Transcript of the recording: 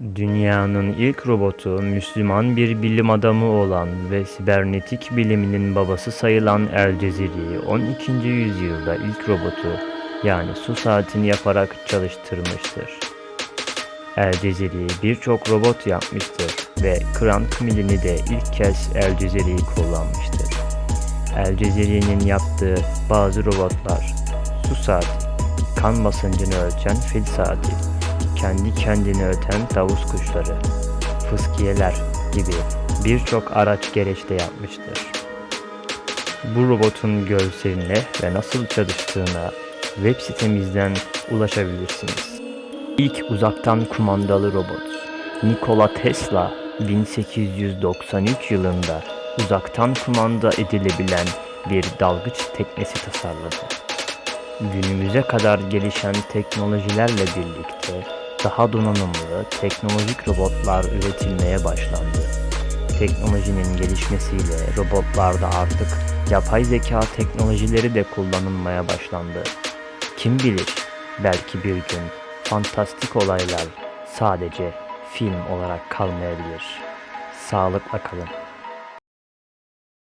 Dünyanın ilk robotu Müslüman bir bilim adamı olan ve sibernetik biliminin babası sayılan El Cezeri 12. yüzyılda ilk robotu yani su saatini yaparak çalıştırmıştır. El Cezeri birçok robot yapmıştır ve Krank milini de ilk kez El Cezeri kullanmıştır. El Cezeri'nin yaptığı bazı robotlar su saati, kan basıncını ölçen fil saati, kendi kendini öten tavus kuşları, fıskiyeler gibi birçok araç gereçte yapmıştır. Bu robotun görseline ve nasıl çalıştığına web sitemizden ulaşabilirsiniz. İlk uzaktan kumandalı robot Nikola Tesla 1893 yılında uzaktan kumanda edilebilen bir dalgıç teknesi tasarladı. Günümüze kadar gelişen teknolojilerle birlikte daha donanımlı teknolojik robotlar üretilmeye başlandı. Teknolojinin gelişmesiyle robotlarda artık yapay zeka teknolojileri de kullanılmaya başlandı. Kim bilir belki bir gün fantastik olaylar sadece film olarak kalmayabilir. Sağlıkla kalın.